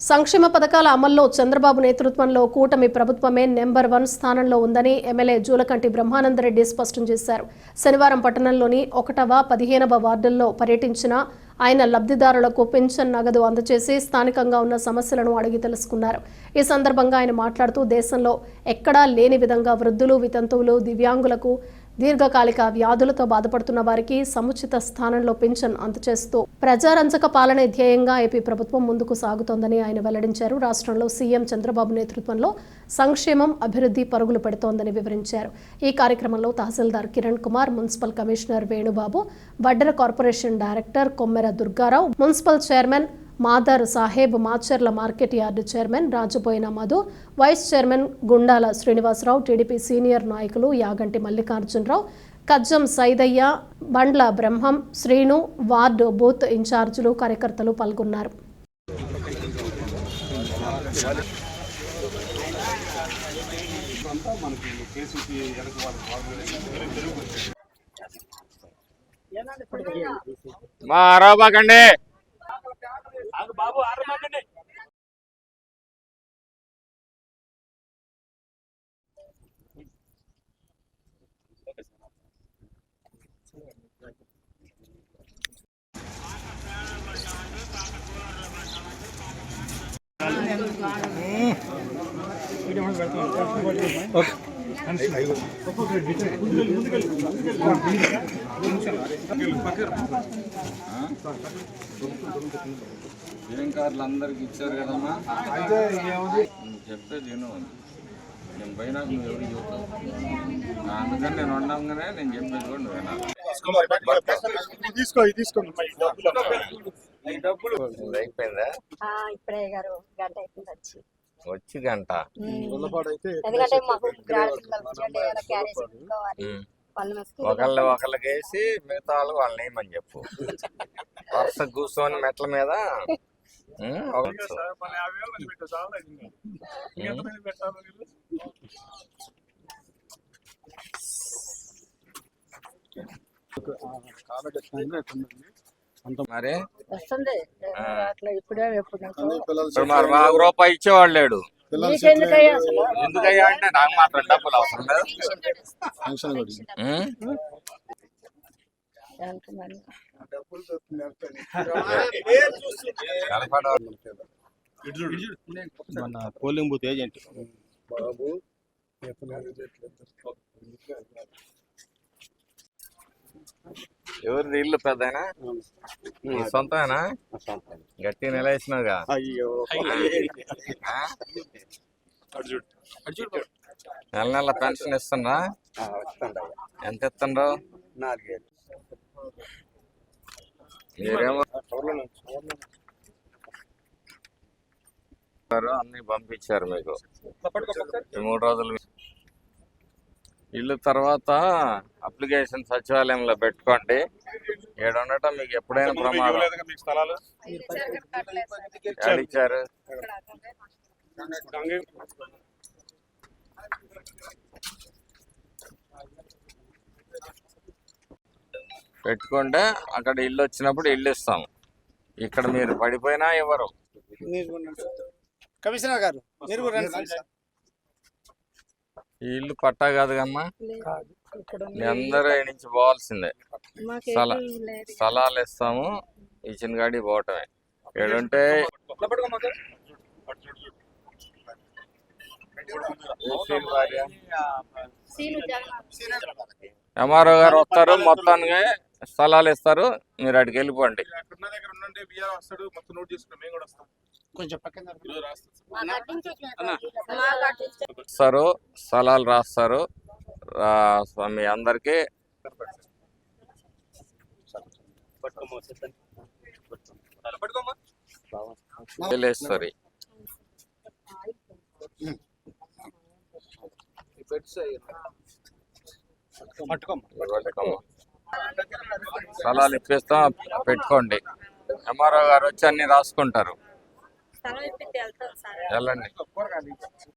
సంక్షేమ పథకాల అమల్లో చంద్రబాబు నేతృత్వంలో కూటమి ప్రభుత్వమే నెంబర్ వన్ స్థానంలో ఉందని ఎమ్మెల్యే జూలకంటి బ్రహ్మానందరెడ్డి స్పష్టం చేశారు. శనివారం పట్టణంలోని ఒకటవ పదిహేనవ వార్డుల్లో పర్యటించిన ఆయన లబ్ధిదారులకు పెన్షన్ నగదు అందజేసి స్థానికంగా ఉన్న సమస్యలను అడిగి తెలుసుకున్నారు. ఈ సందర్భంగా ఆయన మాట్లాడుతూ దేశంలో ఎక్కడా లేని విధంగా వృద్ధులు వితంతువులు దివ్యాంగులకు దీర్ఘకాలిక వ్యాధులతో బాధపడుతున్న వారికి సముచిత స్థానంలో పింఛన్ అందచేస్తూ ప్రజారంజక పాలన ధ్యేయంగా ఏపీ ప్రభుత్వం ముందుకు సాగుతోందని ఆయన వెల్లడించారు. రాష్ట్రంలో సీఎం చంద్రబాబు నేతృత్వంలో సంక్షేమం అభివృద్ధి పరుగులు పెడుతోందని వివరించారు. ఈ కార్యక్రమంలో tahsildar Kiran Kumar municipal commissioner Venubabu Vaddera corporation director Kommera Durgarao municipal chairman Madar Saheb Macherla market yard chairman Rajaboina Madhu vice chairman Gundala Srinivasarao TDP senior నాయకులు యాగంటి మల్లికార్జునరావు కజ్జం సైదయ్య బండ్ల బ్రహ్మం శ్రీను వార్డు బూత్ ఇన్ఛార్జీలు కార్యకర్తలు పాల్గొన్నారు. మా అరవబాకండి గ్రీన్ కార్డులు అందరికి ఇచ్చారు కదమ్మా చెప్తే చెప్పేది నేను పోయినా నువ్వు ఎవరికి చెబుతావు అందుకని నేను ఉండగానే నేను చెప్పేది కూడా నువ్వు వినాలి తీసుకో ఇది తీసుకోండి ఈ డబ్బులు అయిపోయిందా? ఆ, ఇప్పుడే గారు గంట అయిపోయింది వచ్చి. వచ్చి గంట? ఎందుకంటే మాకు ఏమైనా క్యారేజ్ ఒకళ్ళ ఒకళ్ళకి వేసి మిగతా వాళ్ళు వాళ్ళని వేయమని చెప్పు? వరుస కూర్చొని మెట్ల మీద? ఉం, ఒక- మరి? వస్తుంది. అట్లా ఇప్పుడే ఎప్పుడు పిల్లలు ఇప్పుడు మరి మాకు రూపాయి ఇచ్చేవాడు లేడు. పిల్లలు నీకెందుకయ్యా అసలు? ఎందుకయ్యా అంటే నాకు మాత్రం డబ్బులు అవసరం లేదు. కనపడవు. మన పోలింగ్ బూత్ ఏజెంట్. బాబు ఎవరిది ఇల్లు పెద్దనా నీ సొంతమేనా? గట్టి నిలేసినావుగా అయ్యో. ఆ? నెల నెల పెన్షన్ ఇస్తుండ్రా ఎంత ఇస్తుండ్రు మీరేమో అన్ని పంపించారు మీకు. మూడు రోజులు ఇల్లు తర్వాత అప్లికేషన్ సచివాలయంలో పెట్టుకోండి. ఏడు ఉండటం మీకు ఎప్పుడైనా ప్రమాదం. మీకు స్థలాలు? ఇచ్చారు. పెట్టుకుంటే అక్కడ ఇల్లు వచ్చినప్పుడు ఇల్లు ఇస్తాం. ఇక్కడ మీరు పడిపోయినా ఇవ్వరు. కమిషనర్ గారు మీరు కూడా రండి. సార్. ఈ ఇల్లు పట్టా కాదు కమ్మా. ఇక్కడ మీ అందరూ నుంచి పోవాల్సిందే. స్థల స్థలాలు ఇస్తాము ఇచ్చిన గాడి పోవటమే. ఏడుంటే ఎంఆర్ఓ గారు వస్తారు మొత్తానికి స్థలాలు ఇస్తారు మీరు అడికి వెళ్ళిపోండి కొంచెం పక్కన ఈరోజు రాస్తాం. ఇస్తారు స్థలాలు రాస్తారు రా- మీ అందరికీ. తెలియస్తుంది స్థలాలు ఇప్పిస్తాం పెట్టుకోండి. ఎంఆర్ఓ గారు వచ్చి అన్ని రాసుకుంటారు. వెళ్ళండి.